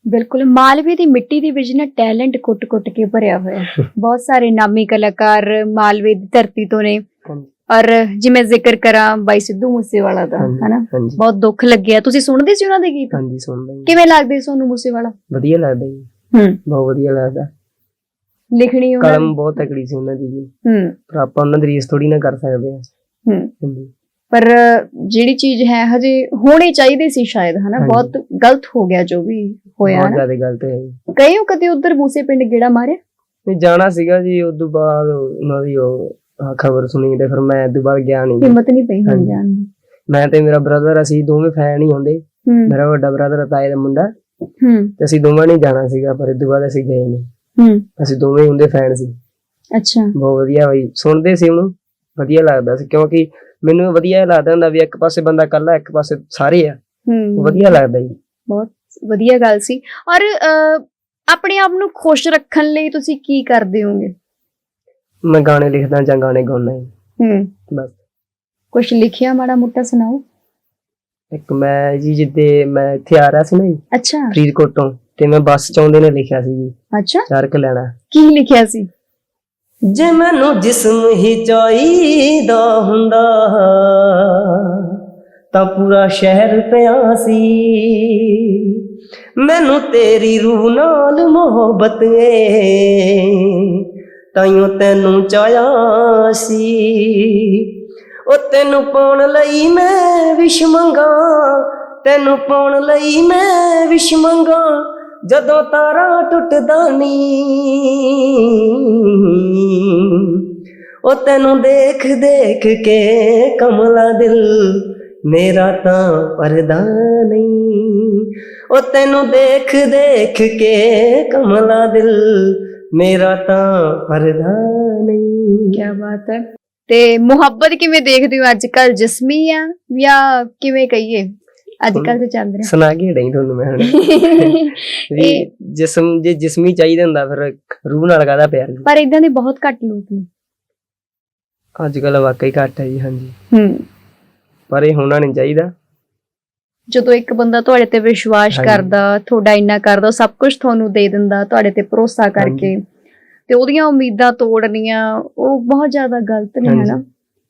ਬਿਲਕੁਲ ਮਾਲਵੇ ਦੀ ਮਿੱਟੀ ਦੇ ਵਿੱਚ ਨਾ ਟੈਲੈਂਟ ਕੁੱਟ-ਕੁੱਟ ਕੇ ਭਰਿਆ ਹੋਇਆ। ਬਹੁਤ ਸਾਰੇ ਨਾਮੀ ਕਲਾਕਾਰ ਮਾਲਵੇ ਦੀ ਧਰਤੀ ਤੋਂ ਨੇ। ਔਰ ਜਿਵੇਂ ਜ਼ਿਕਰ ਕਰਾਂ ਬਾਈ ਸਿੱਧੂ ਮੂਸੇਵਾਲਾ ਦਾ ਹਨਾ? ਬਹੁਤ ਦੁੱਖ ਲੱਗਿਆ। ਤੁਸੀਂ ਸੁਣਦੇ ਸੀ ਉਹਨਾਂ ਦੇ ਗੀਤ? ਹਾਂਜੀ ਸੁਣਦਾ ਕਿਵੇਂ ਲੱਗਦੇ ਸੋਨੂੰ ਮੂਸੇਵਾਲਾ? ਵਧੀਆ ਲੱਗਦਾ ਜੀ। ਹੂੰ। ਬਹੁਤ ਵਧੀਆ ਲੱਗਦਾ। ਲਿਖਣੀ ਉਹਨਾਂ ਕਲਮ ਬਹੁਤ ਤਕੜੀ ਸੀ ਉਹਨਾਂ ਦੀ ਜੀ। ਹੂੰ। ਪਰ ਆਪਾਂ ਉਹਨਾਂ ਦੀ ਰੀਸ ਥੋੜੀ ਨਾ ਕਰ ਸਕਦੇ ਆ ਹੂੰ। ਪਰ ਜਿਹੜੀ ਚੀਜ਼ ਹੈ ਹਜੇ ਹੋਣੀ ਚਾਹੀਦੀ ਸੀ ਸ਼ਾਇਦ ਹਨਾ। ਬਹੁਤ ਗਲਤ ਹੋ ਗਿਆ ਜੋ ਵੀ ਹੋਇਆ ਬਹੁਤ ਜ਼ਿਆਦਾ ਗਲਤ ਹੈ। ਗਏ ਹੋ ਕਦੇ ਉਧਰ ਮੂਸੇ ਪਿੰਡ ਗੇੜਾ ਮਾਰਿਆ? ਨਹੀਂ ਜਾਣਾ ਸੀਗਾ ਜੀ ਉਸ ਤੋਂ ਬਾਅਦ ਉਹਨਾਂ ਦੀ ਉਹ ਖਬਰ ਸੁਣੀ ਤੇ ਫਿਰ ਮੈਂ ਉਸ ਤੋਂ ਬਾਅਦ ਗਿਆ ਨਹੀਂ। ਹਿੰਮਤ ਨਹੀਂ ਪਈ ਹੁਣ। ਜਾਣ ਦੀ। ਮੈਂ ਤੇ ਮੇਰਾ ਬ੍ਰਦਰ ਅਸੀਂ ਦੋਵੇਂ ਫੈਨ ਹੀ ਹੁੰਦੇ। ਮੇਰਾ ਵੱਡਾ ਬ੍ਰਦਰ ਤਾਏ ਦਾ ਮੁੰਡਾ। ਹੂੰ। ਤੇ ਅਸੀਂ ਦੋਵਾਂ ਨੇ ਜਾਣਾ ਸੀਗਾ ਪਰ ਇਸ ਤੋਂ ਬਾਅਦ ਅਸੀਂ ਗਏ ਨਹੀਂ। ਹੂੰ। ਅਸੀਂ ਦੋਵੇਂ ਹੁੰਦੇ ਫੈਨ ਸੀ। ਅੱਛਾ। ਬਹੁਤ ਵਧੀਆ ਬਈ ਸੁਣਦੇ ਸੀ ਉਹਨੂੰ। ਵਧੀਆ ਲੱਗਦਾ ਸੀ ਕਿਉਂਕਿ ਮੈਨੂੰ ਵਧੀਆ ਲੱਗਦਾ ਹੁੰਦਾ ਵੀ ਇੱਕ ਪਾਸੇ ਬੰਦਾ ਇਕੱਲਾ ਇੱਕ ਪਾਸੇ ਸਾਰੇ ਆ। ਹੂੰ। ਵਧੀਆ ਲੱਗਦਾ ਜੀ। ਬਹੁਤ ਵਧੀਆ ਗੱਲ ਸੀ। ਔਰ ਆਪਣੇ ਆਪ ਨੂੰ ਖੁਸ਼ ਰੱਖਣ ਲਈ ਤੁਸੀਂ ਕੀ ਕਰਦੇ ਹੋਗੇ? ਮੈਂ ਗਾਣੇ ਲਿਖਦਾ ਜਾਂ ਗਾਣੇ ਗਾਉਂਦਾ ਹੂੰ। ਬਸ। ਕੁਝ ਲਿਖਿਆ ਮਾੜਾ ਮੋਟਾ ਸੁਣਾਓ? ਇੱਕ ਮੈਂ ਜੀ ਜਿੱਦੇ ਮੈਂ ਇੱਥੇ ਆ ਰਿਹਾ ਸੀ ਨਾ ਜੀ ਅੱਛਾ। ਫਰੀਦਕੋਟ ਤੋਂ ਤੇ ਮੈਂ ਬੱਸ ਚ ਆਉਂਦੇ ਨੇ ਲਿਖਿਆ ਸੀ ਜੀ। ਅੱਛਾ। ਚਾਰਕ ਲੈਣਾ। ਕੀ ਲਿਖਿਆ ਸੀ? ਜੇ ਮੈਨੂੰ ਜਿਸਮ ਹੀ ਚਾਹੀਦਾ ਹੁੰਦਾ, ਤਾਂ ਪੂਰਾ ਸ਼ਹਿਰ ਪਿਆ ਸੀ। ਮੈਨੂੰ ਤੇਰੀ ਰੂਹ ਨਾਲ ਮੁਹੱਬਤ ਏ, ਤਾਈਓ ਤੈਨੂੰ ਚਾਹਿਆ ਸੀ। ਉਹ ਤੈਨੂੰ ਪਾਉਣ ਲਈ ਮੈਂ ਵਿਸ਼ ਮੰਗਾ, ਤੈਨੂੰ ਪਾਉਣ ਲਈ ਮੈਂ ਵਿਸ਼ ਮੰਗਾ, ਜਦੋਂ ਤਾਰਾ ਟੁੱਟਦਾ ਨੀ। ਉਹ ਤੈਨੂੰ ਦੇਖ ਦੇਖ ਕੇ ਕਮਲਾ ਦਿਲ ਮੇਰਾ ਤਾਂ ਪਰਦਾ ਨਹੀਂ। ਉਹ ਤੈਨੂੰ ਦੇਖ ਦੇਖ ਕੇ ਕਮਲਾ ਦਿਲ ਮੇਰਾ ਤਾਂ ਪਰਦਾ ਨਹੀਂ। ਕੀ ਬਾਤ ਹੈ। ਤੇ ਮੁਹੱਬਤ ਕਿਵੇਂ ਦੇਖਦੇ ਹੋ ਅੱਜ ਕੱਲ ਜਿਸਮੀ ਆ ਜਾਂ ਕਿਵੇਂ ਕਹੀਏ? ਅੱਜ ਕੱਲ ਤੇ ਚੱਲ ਰਿਹਾ। ਸੁਣਾ ਕੇ ਡਈ ਤੁਹਾਨੂੰ ਮੈਂ ਹੁਣ। ਵੀ ਜਿਸਮ ਜੇ ਜਿਸਮੀ ਚਾਹੀਦਾ ਹੁੰਦਾ ਫਿਰ ਰੂਹ ਨਾਲ ਕਾਹਦਾ ਪਿਆਰ ਜੀ ਪਰ ਇਦਾਂ ਦੇ ਬਹੁਤ ਘੱਟ ਲੋਕ ਨੇ। ਅੱਜ ਕੱਲ ਵਾਕਈ ਘੱਟ ਹੈ ਜੀ ਹਾਂਜੀ। ਹੂੰ। ਪਰ ਇਹ ਹੋਣਾ ਨਹੀਂ ਚਾਹੀਦਾ। ਜਦੋਂ ਇੱਕ ਬੰਦਾ ਤੁਹਾਡੇ ਤੇ ਵਿਸ਼ਵਾਸ। ਕਰਦਾ ਤੁਹਾਡਾ ਇੰਨਾ ਕਰਦਾ ਸਭ ਕੁਝ ਤੁਹਾਨੂੰ ਦੇ ਦਿੰਦਾ ਤੁਹਾਡੇ ਤੇ ਭਰੋਸਾ ਕਰਕੇ ਤੇ ਉਹਦੀਆਂ ਉਮੀਦਾਂ ਤੋੜਨੀਆਂ ਉਹ ਬਹੁਤ ਜ਼ਿਆਦਾ ਗਲਤ ਨੇ। ਹਨਾ?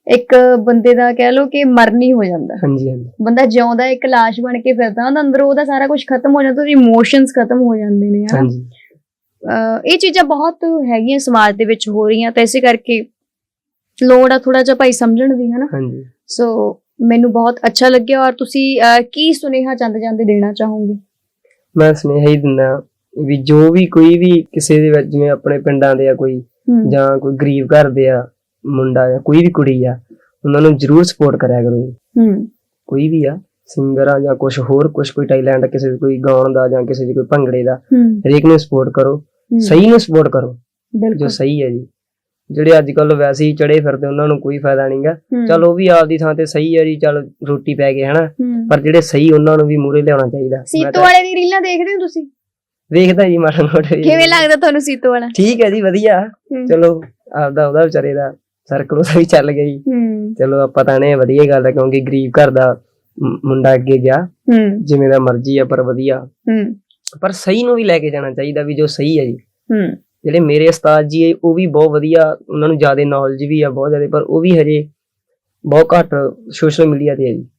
ਇੱਕ ਬੰਦੇ ਦਾ ਕਹਿ ਲਓ ਕਿ ਮਰਨੀ ਹੋ ਜਾਂਦਾ। ਹਾਂਜੀ ਹਾਂਜੀ। ਬੰਦਾ ਜਿਉਂਦਾ ਇੱਕ ਲਾਸ਼ ਬਣ ਕੇ ਫਿਰਦਾ ਉਹਦਾ ਅੰਦਰੋਂ ਉਹਦਾ ਸਾਰਾ ਕੁਝ ਖਤਮ ਹੋ ਜਾਂਦਾ ਉਹਦੇ ਇਮੋਸ਼ਨਸ ਖਤਮ ਹੋ ਜਾਂਦੇ ਨੇ ਹਨਾ ਹਾਂਜੀ। ਇਹ ਚੀਜ਼ਾਂ ਬਹੁਤ ਹੈਗੀਆਂ ਸਮਾਜ ਦੇ ਵਿੱਚ ਹੋ ਰਹੀਆਂ ਤਾਂ ਇਸੇ ਕਰਕੇ ਲੋੜ ਆ ਥੋੜਾ ਜਿਹਾ ਭਾਈ ਸਮਝਣ ਦੀ ਹਨਾ ਹਾਂਜੀ। ਸੋ ਮੈਨੂੰ ਬਹੁਤ ਅੱਛਾ ਲੱਗਿਆ ਔਰ ਤੁਸੀਂ ਕੀ ਸੁਨੇਹਾ ਚੰਦ ਜਾਂਦੇ ਦੇਣਾ ਚਾਹੋਗੇ? ਮੈਂ ਸੁਨੇਹਾ ਹੀ ਦਿੰਦਾ ਵੀ ਜੋ ਵੀ ਕੋਈ ਵੀ ਕਿਸੇ ਦੇ ਵਿੱਚ ਜਿਵੇਂ ਆਪਣੇ ਪਿੰਡਾਂ ਦੇ ਆ ਕੋਈ ਜਾਂ ਕੋਈ ਗਰੀਬ ਘਰ ਦੇ ਆ ਮੁੰਡਾ ਜਾਂ ਕੋਈ ਵੀ ਕੁੜੀ ਆ ਉਹਨਾਂ ਨੂੰ ਜ਼ਰੂਰ ਸਪੋਰਟ ਕਰਿਆ ਕਰੋ ਜੀ। ਹੂੰ। ਕੋਈ ਵੀ ਆ ਸਿੰਗਰ ਆ ਜਾਂ ਕੁਝ ਹੋਰ ਕੁਝ ਕੋਈ ਟੈਲੈਂਟ ਕਿਸੇ ਦੇ ਕੋਈ ਗਾਉਣ ਦਾ ਜਾਂ ਕਿਸੇ ਦੇ ਕੋਈ ਭੰਗੜੇ ਦਾ ਹੂੰ। ਹਰੇਕ ਨੂੰ ਸਪੋਰਟ ਕਰੋ। ਸਹੀ ਨੂੰ ਸਪੋਰਟ ਕਰੋ। ਜੋ ਬਿਲਕੁਲ। ਸਹੀ ਹੈ ਜੀ। ਜਿਹੜੇ ਅੱਜ ਕੱਲ ਵੈਸੇ ਹੀ ਚੜੇ ਫਿਰਦੇ ਉਹਨਾਂ ਨੂੰ ਕੋਈ ਫਾਇਦਾ ਨਹੀਂਗਾ ਹੂੰ, ਚਲ ਉਹ ਵੀ ਆਪਦੀ ਥਾਂ ਤੇ ਸਹੀ ਹੈ ਜੀ ਚਲ ਰੋਟੀ ਪੈ ਗਏ ਹਨਾ। ਹੂੰ। ਪਰ ਜਿਹੜੇ ਸਹੀ ਉਹਨਾਂ ਨੂੰ ਵੀ ਮੂਰੇ ਲਿਆਉਣਾ ਚਾਹੀਦਾ। ਮੈਂ ਸੀਤੋ ਤਾਂ ਵਾਲੇ ਦੀ ਰੀਲਾਂ ਦੇਖਦੇ ਹੋ ਤੁਸੀਂ? ਵੇਖਦਾ ਜੀ ਮਾੜਾ ਮੋਟਾ ਜੀ। ਕਿਵੇਂ ਲੱਗਦਾ ਤੁਹਾਨੂੰ ਸੀਤੋ ਵਾਲਾ? ਠੀਕ ਹੈ ਜੀ ਵਧੀਆ। ਹੂੰ। ਚਲੋ ਆਪਦਾ ਉਹਦਾ ਵਿਚਾਰੇ ਦਾ ਸਰਕਲ ਉਹਦਾ ਵੀ ਚੱਲ ਜੀ। ਹੂੰ। ਚਲੋ ਆਪਾਂ ਤਾਂ ਨੇ ਵਧੀਆ ਗੱਲ ਹੈ ਕਿਉਂਕਿ ਗਰੀਬ ਘਰ ਦਾ ਮੁੰਡਾ ਅੱਗੇ ਗਿਆ। ਹੂੰ। ਜਿਵੇਂ ਦਾ ਮਰਜ਼ੀ ਆ ਪਰ ਵਧੀਆ। ਹੂੰ। ਪਰ ਸਹੀ ਨੂੰ ਵੀ ਲੈ ਕੇ ਜਾਣਾ ਚਾਹੀਦਾ ਵੀ ਜੋ ਸਹੀ ਹੈ ਜੀ। ਹੂੰ। ਜਿਹੜੇ ਮੇਰੇ ਉਸਤਾਦ ਜੀ ਹੈ ਉਹ ਵੀ ਬਹੁਤ ਵਧੀਆ ਉਹਨਾਂ ਨੂੰ ਜ਼ਿਆਦਾ ਨੌਲੇਜ ਵੀ ਆ ਬਹੁਤ ਜ਼ਿਆਦਾ ਪਰ ਉਹ ਵੀ ਹਜੇ ਬਹੁਤ ਘੱਟ ਸੋਸ਼ਲ ਮੀਡੀਆ ਤੇ ਹੈ ਜੀ।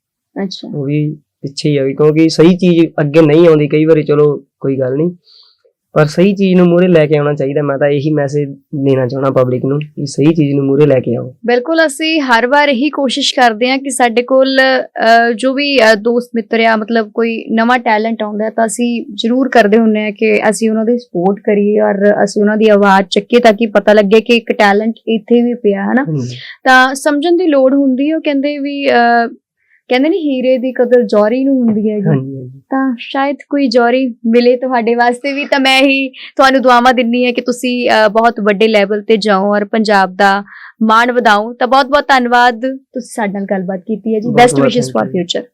ਅੱਛਾ। ਉਹ ਵੀ ਪਿੱਛੇ ਹੀ ਆ ਵੀ ਕਿਉਂਕਿ ਸਹੀ ਚੀਜ਼ ਅੱਗੇ ਨਹੀਂ ਆਉਂਦੀ ਕਈ ਵਾਰੀ ਚਲੋ ਕੋਈ ਗੱਲ ਨਹੀਂ। ਪਰ ਸਹੀ ਚੀਜ਼ ਨੂੰ ਮੂਹਰੇ ਲੈ ਕੇ ਆਉਣਾ ਚਾਹੀਦਾ ਮੈਂ ਤਾਂ ਇਹੀ ਮੈਸੇਜ ਦੇਣਾ ਚਾਹਣਾ ਪਬਲਿਕ ਨੂੰ ਵੀ ਸਹੀ ਚੀਜ਼ ਨੂੰ ਮੂਹਰੇ ਲੈ ਕੇ ਆਓ। ਬਿਲਕੁਲ ਅਸੀਂ ਹਰ ਵਾਰ ਇਹੀ ਕੋਸ਼ਿਸ਼ ਕਰਦੇ ਹਾਂ ਕਿ ਸਾਡੇ ਕੋਲ ਜੋ ਵੀ ਦੋਸਤ ਮਿੱਤਰ ਆ ਮਤਲਬ ਕੋਈ ਨਵਾਂ ਟੈਲੈਂਟ ਆਉਂਦਾ ਤਾਂ ਅਸੀਂ ਜ਼ਰੂਰ ਕਰਦੇ ਹੁੰਨੇ ਆ ਕਿ ਅਸੀਂ ਉਹਨਾਂ ਦੀ ਸਪੋਰਟ ਕਰੀਏ ਔਰ ਅਸੀਂ ਉਹਨਾਂ ਦੀ ਆਵਾਜ਼ ਚੱਕੀਏ ਤਾਂ ਕਿ ਪਤਾ ਲੱਗੇ ਕਿ ਇੱਕ ਟੈਲੈਂਟ ਇੱਥੇ ਵੀ ਪਿਆ ਹੈ ਨਾ? ਤਾਂ ਸਮਝਣ ਦੀ ਲੋੜ ਹੁੰਦੀ ਹੈ ਉਹ ਕਹਿੰਦੇ ਵੀ ਕਹਿੰਦੇ ਨੇ ਹੀਰੇ ਦੀ ਕਦਰ ਜੌਰੀ ਨੂੰ ਹੁੰਦੀ ਹੈ ਹਾਂਜੀ ਹਾਂਜੀ। ਤਾਂ ਸ਼ਾਇਦ ਕੋਈ ਜੌਰੀ ਮਿਲੇ ਤੁਹਾਡੇ ਵਾਸਤੇ ਵੀ ਤਾਂ ਮੈਂ ਹੀ ਤੁਹਾਨੂੰ ਦੁਆਵਾਂ ਦਿੰਨੀ ਹੈ ਕਿ ਤੁਸੀਂ ਬਹੁਤ ਵੱਡੇ ਲੈਵਲ ਤੇ ਜਾਓ ਔਰ ਪੰਜਾਬ ਦਾ ਮਾਣ ਵਧਾਓ। ਤਾਂ ਬਹੁਤ ਬਹੁਤ ਧੰਨਵਾਦ। ਤੁਸੀਂ ਸਾਡੇ ਨਾਲ ਗੱਲਬਾਤ ਕੀਤੀ ਹੈ ਜੀ। ਬੈਸਟ ਵਿਸ਼ੇਸ ਫॉर. ਫਿਊਚਰ